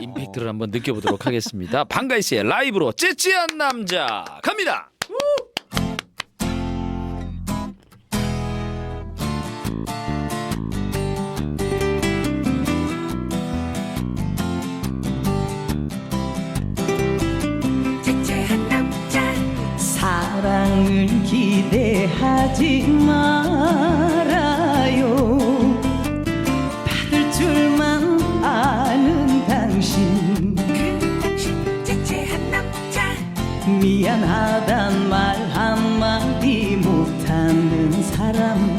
임팩트를 한번 느껴보도록 하겠습니다. 방가이 씨의 라이브로 찌찌한 남자 갑니다. 남자 사랑을 기대하지 말 미안하단 말 한마디 못하는 사람.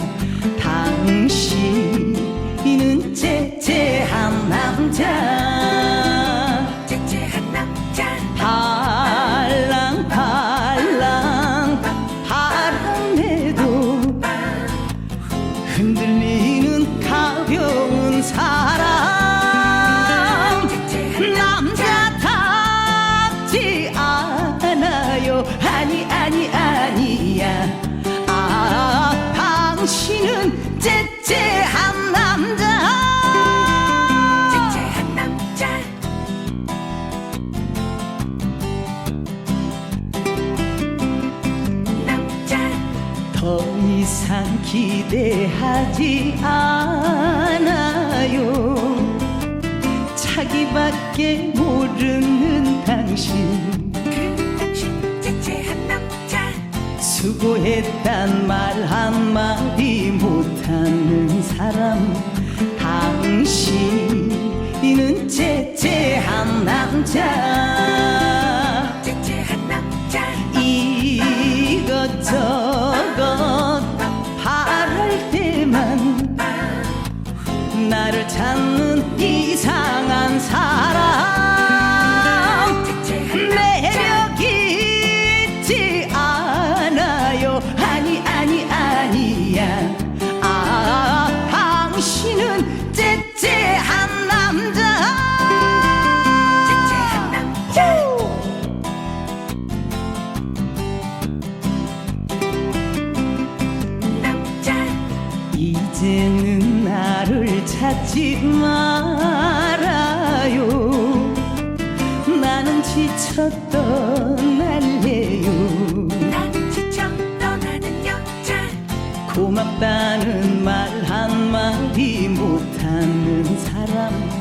당신은 째째한 남자. 째째한 남자. 팔랑팔랑. 바람에도 흔들 더 이상 기대하지 않아요. 자기밖에 모르는 당신. 그 당신 째째한 남자 수고했단 말 한마디 못하는 사람. 당신 나를 찾는 이상한 사람. 째째한 매력 있지 않아요. 아니 아니 아니야. 아 당신은 째째한 남자. 이제는 찾지 말아요. 나는 지쳐 떠날래요. 나는 지쳐 떠나는 여자. 고맙다는 말 한마디 못하는 사람